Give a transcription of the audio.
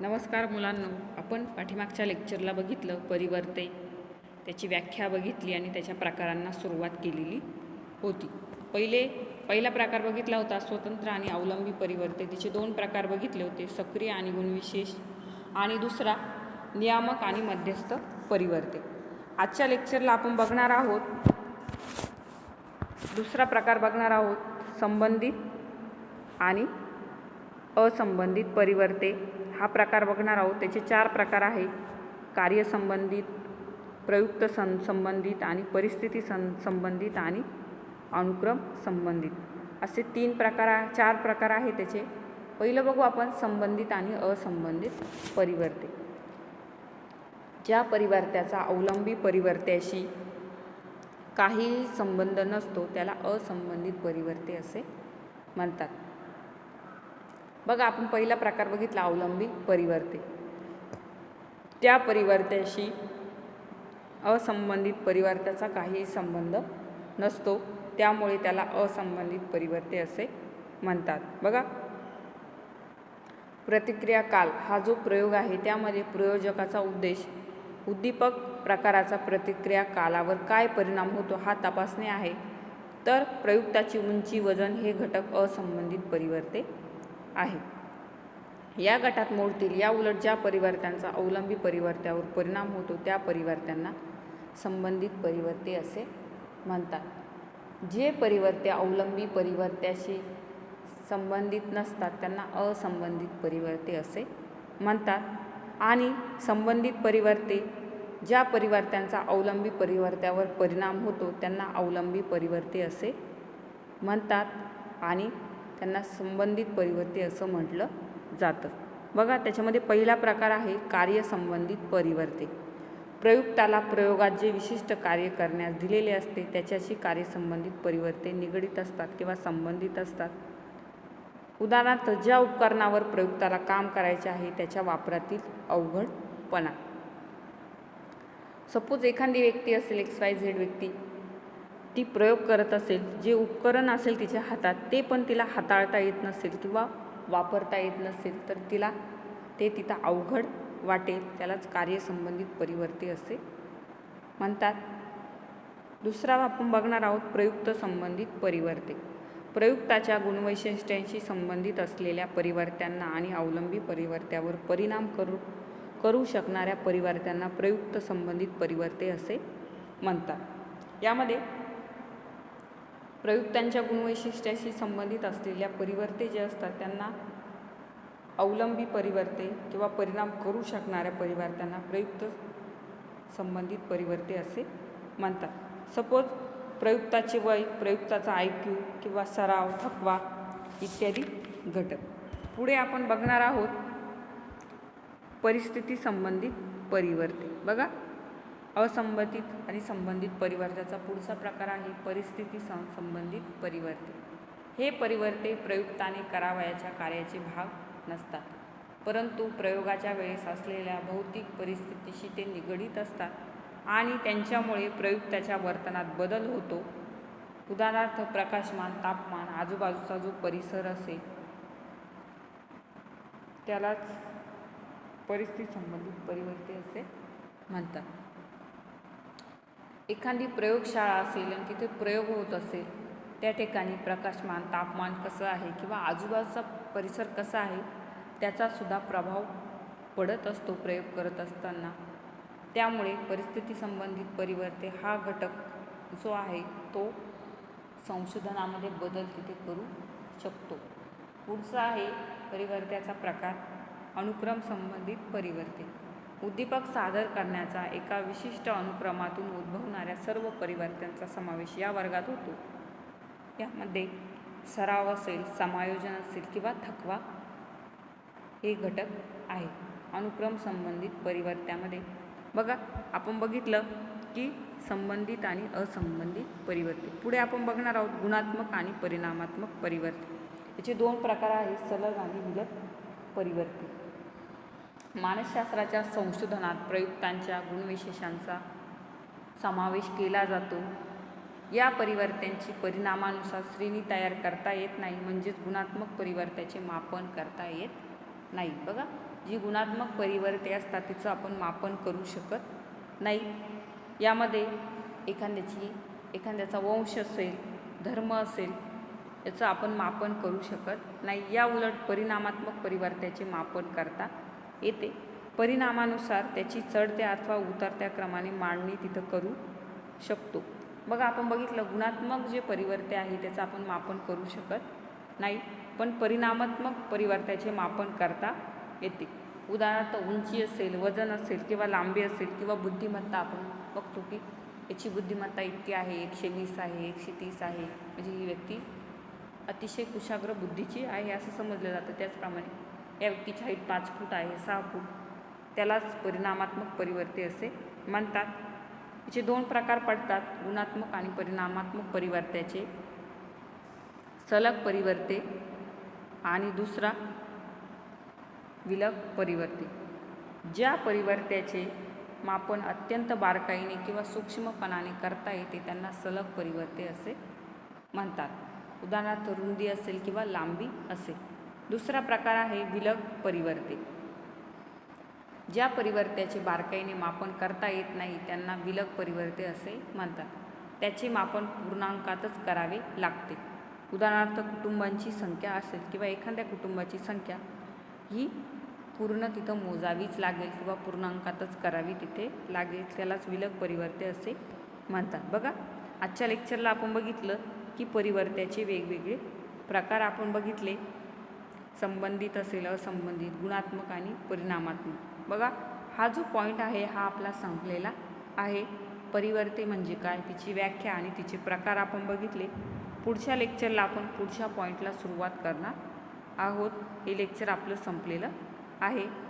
नमस्कार मुलांनो आपण पाठीमागच्या लेक्चरला बघितलं परिवर्ते. त्याची व्याख्या बघितली आणि त्याच्या प्रकारांना सुरुवात केलेली होती. पहिले पहिला प्रकार बघितला होता स्वतंत्र आणि अवलंबी परिवर्ते. तिचे दोन प्रकार बघितले होते सक्रिय आणि गुणविशेष. आणि दुसरा नियामक आणि मध्यस्थ परिवर्ते. आजच्या लेक्चरला आपण बघणार आहोत दुसरा प्रकार बघणार आहोत संबंधित आणि असंबंधित परिवर्ते. हा प्रकार बघणार आहोत. त्याचे चार प्रकार आहे कार्यसंबंधित प्रयुक्त सं संबंधित आणि परिस्थिती सं संबंधित आणि अनुक्रम संबंधित. असे तीन प्रकार चार प्रकार आहे त्याचे. पहिलं बघू आपण संबंधित आणि असंबंधित परिवर्ते. ज्या परिवर्त्याचा अवलंबी परिवर्त्याशी काही संबंध नसतो त्याला असंबंधित परिवर्ते असे म्हणतात. बघा आपण पहिला प्रकार बघितला अवलंबी परिवर्ते. त्या परिवर्त्याशी असंबंधित परिवर्त्याचा काहीही संबंध नसतो. त्यामुळे त्याला असंबंधित परिवर्ते असे म्हणतात. बघा. प्रतिक्रिया काल हा जो प्रयोग आहे त्यामध्ये प्रयोजकाचा उद्देश उद्दीपक प्रकाराचा प्रतिक्रिया कालावर काय परिणाम होतो हा तपासणे आहे. तर प्रयुक्ताची उंची वजन हे घटक असंबंधित परिवर्ते आहे. या गटात मोडतील या उलट ज्या परिवर्त्यांचा अवलंबी परिवर्त्यावर परिणाम होतो त्या परिवर्त्यांना संबंधित परिवर्ते असे म्हणतात. जे परिवर्ते अवलंबी परिवर्त्याशी संबंधित नसतात त्यांना असंबंधित परिवर्ते असे म्हणतात. आणि संबंधित परिवर्ते ज्या परिवर्त्यांचा अवलंबी परिवर्त्यावर परिणाम होतो त्यांना अवलंबी परिवर्ते असे म्हणतात. आणि त्यांना संबंधित परिवर्ते असं म्हटलं जातं. बघा त्याच्यामध्ये पहिला प्रकार आहे कार्यसंबंधित परिवर्ते. प्रयुक्ताला प्रयोगात जे विशिष्ट कार्य करण्यास दिलेले असते त्याच्याशी कार्यसंबंधित परिवर्ते निगडीत असतात किंवा संबंधित असतात. उदाहरणार्थ ज्या उपकरणावर प्रयुक्ताला काम करायचे आहे त्याच्या वापरातील अवघडपणा. सपोज एखादी व्यक्ती असेल एक्स वाय झेड व्यक्ती ती प्रयोग करत असेल जे उपकरण असेल तिच्या हातात ते पण तिला हाताळता येत नसेल किंवा वापरता येत नसेल तर तिला ते तिथं अवघड वाटेल त्यालाच कार्यसंबंधित परिवर्ते असे म्हणतात. दुसरा आपण बघणार आहोत प्रयुक्त संबंधित परिवर्ते. प्रयुक्ताच्या गुणवैशिष्ट्यांशी संबंधित असलेल्या परिवर्त्यांना आणि अवलंबी परिवर्त्यावर परिणाम करू करू शकणाऱ्या परिवर्त्यांना प्रयुक्त संबंधित परिवर्ते असे म्हणतात. यामध्ये प्रयुक्तांच्या गुणवैशिष्ट्याशी संबंधित असलेल्या परिवर्ते जे असतात त्यांना अवलंबी परिवर्ते किंवा परिणाम करू शकणाऱ्या परिवर्त्यांना प्रयुक्त संबंधित परिवर्ते असे म्हणतात. सपोज प्रयुक्ताचे वय प्रयुक्ताचा आय क्यू किंवा सराव थकवा इत्यादी घटक. पुढे आपण बघणार आहोत परिस्थिती संबंधित परिवर्ते. बघा असंबंधित आणि संबंधित परिवर्ताचा पुढचा प्रकार आहे परिस्थिती सं संबंधित परिवर्ते हे परिवर्ते प्रयुक्ताने करावयाच्या कार्याचे भाग नसतात. परंतु प्रयोगाच्या वेळेस असलेल्या भौतिक परिस्थितीशी ते निगडीत असतात आणि त्यांच्यामुळे प्रयुक्ताच्या वर्तनात बदल होतो. उदाहरणार्थ प्रकाशमान तापमान आजूबाजूचा जो परिसर असेल त्यालाच परिस्थिती संबंधित परिवर्ते असे म्हणतात. एखादी प्रयोगशाळा असेल आणि तिथे प्रयोग होत असेल त्या ठिकाणी प्रकाशमान तापमान कसं आहे किंवा आजूबाजूचा परिसर कसा आहे त्याचासुद्धा प्रभाव पडत असतो प्रयोग करत असताना. त्यामुळे परिस्थिती संबंधित परिवर्ते हा घटक जो आहे तो संशोधनामध्ये बदल तिथे करू शकतो. पुढचा आहे परिवर्त्याचा प्रकार अनुक्रम संबंधित परिवर्ते. उद्दीपक सादर करण्याचा एका विशिष्ट अनुक्रमातून उद्भवणाऱ्या सर्व परिवर्त्यांचा समावेश या वर्गात होतो. यामध्ये सराव असेल समायोजन असेल किंवा थकवा हे घटक आहे अनुक्रम संबंधित परिवर्त्यामध्ये बघा आपण बघितलं की संबंधित आणि असंबंधित परिवर्ते पुढे आपण बघणार आहोत गुणात्मक आणि परिणामात्मक परिवर्ते याचे दोन प्रकार आहेत सलग आणि विलग परिवर्तित मानसशास्त्राच्या संशोधनात प्रयुक्तांच्या गुणविशेषांचा समावेश केला जातो. या परिवर्त्यांची परिणामानुसार श्रेणी तयार करता येत नाही म्हणजेच गुणात्मक परिवर्त्याचे मापन करता येत नाही. बघा जी गुणात्मक परिवर्ते असतात तिचं आपण मापन करू शकत नाही. यामध्ये एखाद्याची एखाद्याचा वंश असेल धर्म असेल याचं आपण मापन करू शकत नाही. या उलट परिणामात्मक परिवर्त्याचे मापन करता येते. परिणामानुसार त्याची चढत्या अथवा उतरत्या क्रमाने मांडणी तिथं करू शकतो. बघा आपण बघितलं गुणात्मक जे परिवर्ते आहे त्याचं आपण मापन करू शकत नाही. पण परिणामात्मक परिवर्त्याचे मापन करता येते. उदाहरणार्थ उंची असेल वजन असेल किंवा लांबी असेल किंवा बुद्धिमत्ता आपण बघतो की याची बुद्धिमत्ता इतकी आहे एकशे वीस आहे एकशे तीस आहे. म्हणजे ही व्यक्ती अतिशय कुशाग्र बुद्धीची आहे असं समजलं जातं त्याचप्रमाणे. या व्यक्तीची हाईट पाच फूट आहे सहा फूट. त्यालाच परिणामात्मक परिवर्ते असे म्हणतात. याचे दोन प्रकार पडतात गुणात्मक आणि परिणामात्मक परिवर्त्याचे. सलग परिवर्ते आणि दुसरा विलग परिवर्ते. ज्या परिवर्त्याचे मापन अत्यंत बारकाईने किंवा सूक्ष्मपणाने करता येते त्यांना सलग परिवर्ते असे म्हणतात. उदाहरणार्थ रुंदी असेल किंवा लांबी असेल. दुसरा प्रकार आहे विलग परिवर्ते. ज्या परिवर्त्याचे बारकाईने मापन करता येत नाही त्यांना विलग परिवर्ते असे म्हणतात. त्याचे मापन पूर्णांकातच करावे लागते. उदाहरणार्थ कुटुंबांची संख्या असेल किंवा एखाद्या कुटुंबाची संख्या ही पूर्ण तिथं मोजावीच लागेल किंवा पूर्णांकातच करावी तिथे लागेल त्यालाच विलग परिवर्ते असे म्हणतात. बघा आजच्या लेक्चरला आपण बघितलं की परिवर्त्याचे वेगवेगळे प्रकार आपण बघितले. संबंधित असेल असंबंधित गुणात्मक आणि परिणामात्मक. बघा हा जो पॉईंट आहे हा आपला संपलेला आहे. परिवर्ते म्हणजे काय? तिची व्याख्या आणि तिचे प्रकार आपण बघितले. पुढच्या लेक्चरला आपण पुढच्या पॉईंटला सुरुवात करणार आहोत. हे लेक्चर आपलं संपलेलं आहे.